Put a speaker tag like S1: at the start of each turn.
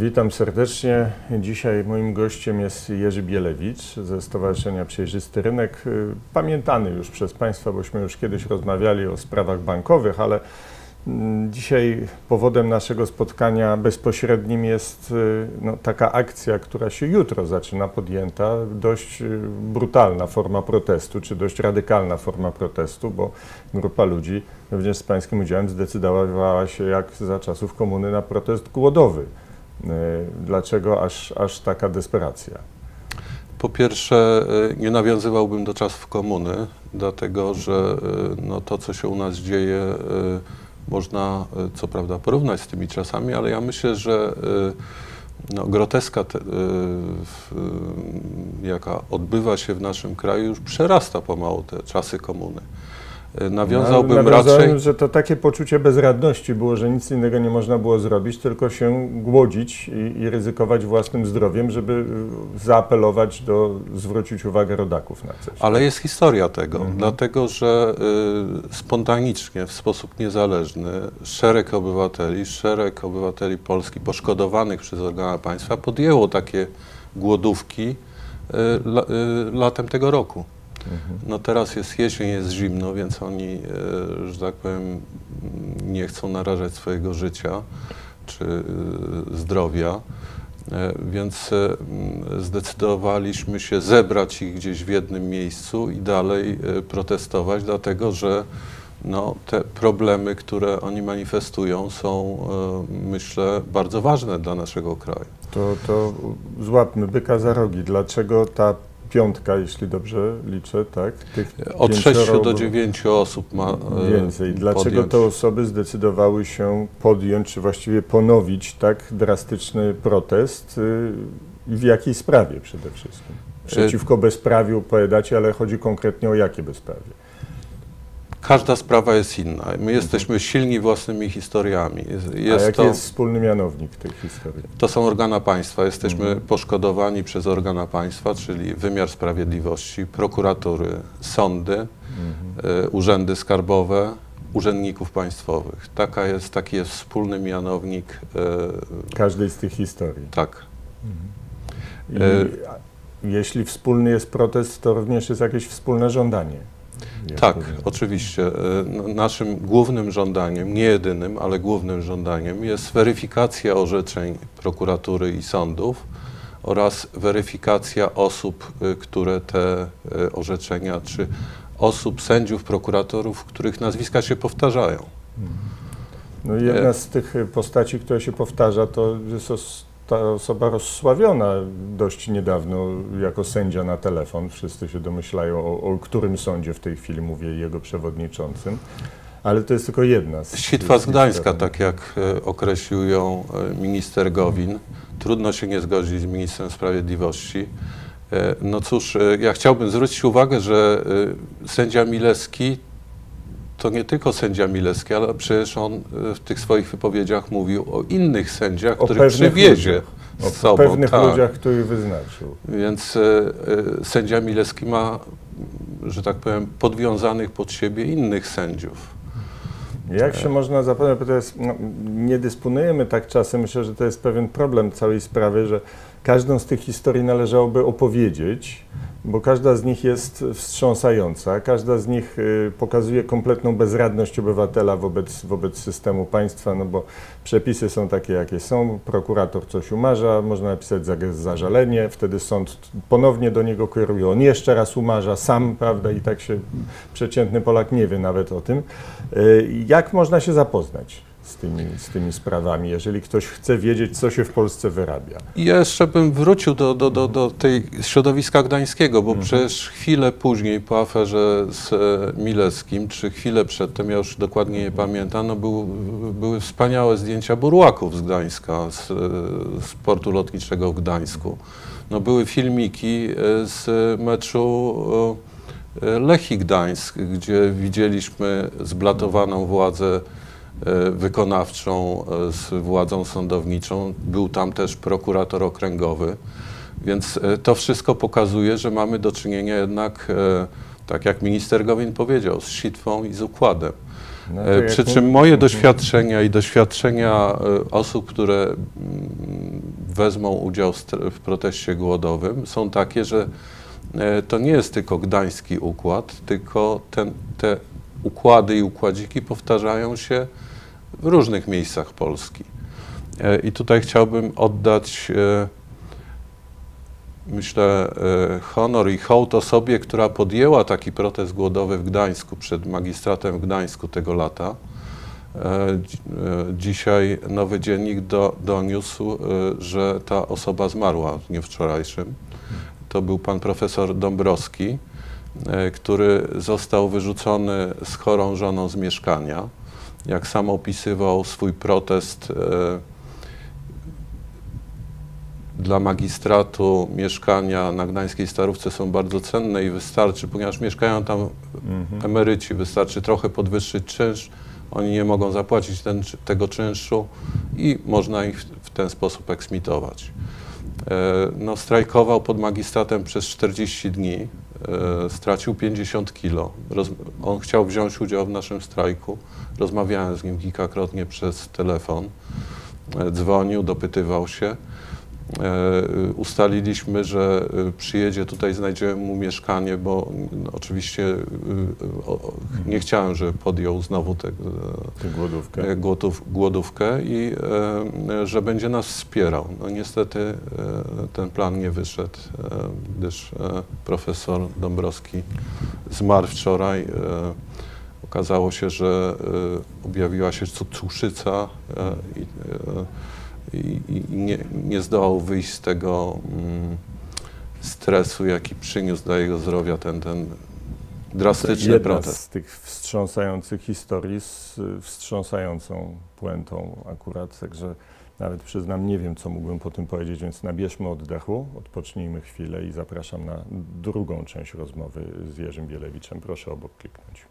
S1: Witam serdecznie. Dzisiaj moim gościem jest Jerzy Bielewicz ze Stowarzyszenia Przejrzysty Rynek. Pamiętany już przez Państwa, bośmy już kiedyś rozmawiali o sprawach bankowych, ale mm, dzisiaj powodem naszego spotkania bezpośrednim jest y, no, taka akcja, która się jutro zaczyna podjęta. Dość y, brutalna forma protestu, czy dość radykalna forma protestu, bo grupa ludzi, również z Pańskim udziałem, zdecydowała się jak za czasów komuny na protest głodowy. Y, Dlaczego aż, aż taka desperacja?
S2: Po pierwsze, y, nie nawiązywałbym do czasów komuny, dlatego że y, no, to, co się u nas dzieje, można co prawda porównać z tymi czasami, ale ja myślę, że no, groteska, te, jaka odbywa się w naszym kraju, już przerasta pomału te czasy komuny. Y, Nawiązałbym
S1: Nawiązałem,
S2: raczej.
S1: że to takie poczucie bezradności było, że nic innego nie można było zrobić, tylko się głodzić i, i ryzykować własnym zdrowiem, żeby y, zaapelować do, zwrócić uwagę rodaków na coś.
S2: Ale jest historia tego,
S1: Mhm.
S2: dlatego że y, spontanicznie, w sposób niezależny, szereg obywateli, szereg obywateli Polski poszkodowanych przez organa państwa podjęło takie głodówki y, la, y, latem tego roku. No teraz jest jesień, jest zimno, więc oni, y, że tak powiem, nie chcą narażać swojego życia czy y, zdrowia. E, Więc e, zdecydowaliśmy się zebrać ich gdzieś w jednym miejscu i dalej e, protestować, dlatego że no, te problemy, które oni manifestują, są, e, myślę, bardzo ważne dla naszego kraju.
S1: To, to złapmy byka za rogi. Dlaczego ta piątka, jeśli dobrze liczę, tak? Tych
S2: Od
S1: pięcioro
S2: 6 do
S1: obo-
S2: 9 osób ma e,
S1: Więcej. Dlaczego
S2: podjąć.
S1: te osoby zdecydowały się podjąć, czy właściwie ponowić tak drastyczny protest y, w jakiej sprawie przede wszystkim? Przeciwko bezprawiu powiadacie, ale chodzi konkretnie o jakie bezprawie?
S2: Każda sprawa jest inna. My jesteśmy silni własnymi historiami. Jest,
S1: A jaki
S2: to,
S1: jest wspólny mianownik tej historii?
S2: to są organa państwa. Jesteśmy
S1: Mhm.
S2: poszkodowani przez organa państwa, czyli wymiar sprawiedliwości, prokuratury, sądy,
S1: Mhm.
S2: e, urzędy skarbowe, urzędników państwowych. Taka jest, taki jest wspólny mianownik. e,
S1: Każdej z tych historii.
S2: tak.
S1: I
S2: E,
S1: jeśli wspólny jest protest, to również jest jakieś wspólne żądanie. Jak
S2: Tak, oczywiście. E, n- Naszym głównym żądaniem, nie jedynym, ale głównym żądaniem jest weryfikacja orzeczeń prokuratury i sądów oraz weryfikacja osób, e, które te e, orzeczenia, czy osób, sędziów, prokuratorów, których nazwiska się powtarzają.
S1: No i jedna z tych postaci, która się powtarza, to jest ta osoba rozsławiona dość niedawno jako sędzia na telefon. Wszyscy się domyślają, o, o którym sądzie w tej chwili mówię jego przewodniczącym. Ale to jest tylko jedna z
S2: Sitwa z Gdańska, tak jak e, określił ją e, minister Gowin. Trudno się nie zgodzić z ministrem sprawiedliwości. E, No cóż, ja chciałbym zwrócić uwagę, że sędzia Milewski to nie tylko sędzia Milewski, ale przecież on e, w tych swoich wypowiedziach mówił o innych sędziach,
S1: O
S2: których przywiezie z
S1: O
S2: sobą.
S1: pewnych
S2: tak.
S1: ludziach, których wyznaczył.
S2: Więc e, e, sędzia Milewski ma, że tak powiem, podwiązanych pod siebie innych sędziów.
S1: Jak się można zapewnić, bo to jest, no, nie dysponujemy tak czasem, myślę, że to jest pewien problem całej sprawy, że każdą z tych historii należałoby opowiedzieć, bo każda z nich jest wstrząsająca, każda z nich y, pokazuje kompletną bezradność obywatela wobec, wobec systemu państwa, no bo przepisy są takie, jakie są, prokurator coś umarza, można napisać za- zażalenie, wtedy sąd ponownie do niego kieruje, on jeszcze raz umarza sam, prawda, i tak się przeciętny Polak nie wie nawet o tym. Y, Jak można się zapoznać z tymi, z tymi sprawami, jeżeli ktoś chce wiedzieć, co się w Polsce wyrabia?
S2: Ja jeszcze bym wrócił do, do, do, do tej środowiska gdańskiego, bo
S1: Mhm.
S2: przecież chwilę później po aferze z e, Milewskim, czy chwilę przedtem, ja już dokładnie nie pamiętam, no był, były wspaniałe zdjęcia burłaków z Gdańska, z, e, z portu lotniczego w Gdańsku. No były filmiki e, z meczu Lechii Gdańsk, gdzie widzieliśmy zblatowaną władzę wykonawczą e, z władzą sądowniczą. Był tam też prokurator okręgowy. Więc e, to wszystko pokazuje, że mamy do czynienia jednak, e, tak jak minister Gowin powiedział, z sitwą i z układem.
S1: No
S2: E, Przy czym moje doświadczenia i doświadczenia e, osób, które mm, wezmą udział w proteście głodowym, są takie, że to nie jest tylko gdański układ, tylko ten, te układy i układziki powtarzają się w różnych miejscach Polski. I tutaj chciałbym oddać myślę, e, honor i hołd osobie, która podjęła taki protest głodowy w Gdańsku, przed magistratem w Gdańsku tego lata. E, e, dzisiaj Nowy Dziennik do, doniósł, że ta osoba zmarła w dniu wczorajszym. To był pan profesor Dąbrowski, który został wyrzucony z chorą żoną z mieszkania. Jak sam opisywał swój protest, dla magistratu mieszkania na Gdańskiej Starówce są bardzo cenne i wystarczy, ponieważ mieszkają tam mhm. emeryci, wystarczy trochę podwyższyć czynsz, oni nie mogą zapłacić ten, tego czynszu i można ich w, ten sposób eksmitować. E, no, strajkował pod magistratem przez 40 dni, e, stracił 50 kilo. Roz, on chciał wziąć udział w naszym strajku. Rozmawiałem z nim kilkakrotnie przez telefon. E, dzwonił, dopytywał się. E, ustaliliśmy, że e, przyjedzie tutaj, znajdziemy mu mieszkanie, bo no, oczywiście e, nie chciałem, żeby podjął znowu tę
S1: głodówkę.
S2: Głodów, głodówkę i że będzie nas wspierał. No niestety ten plan nie wyszedł, gdyż profesor Dąbrowski zmarł wczoraj. Okazało się, że objawiła się cukrzyca i i, i nie, nie, zdołał wyjść z tego mm, stresu, jaki przyniósł dla jego zdrowia ten, ten drastyczny
S1: Jedna
S2: protest.
S1: z tych wstrząsających historii z wstrząsającą puentą akurat, także nawet przyznam, nie wiem, co mógłbym po tym powiedzieć, więc nabierzmy oddechu, odpocznijmy chwilę i zapraszam na drugą część rozmowy z Jerzym Bielewiczem. Proszę obok kliknąć.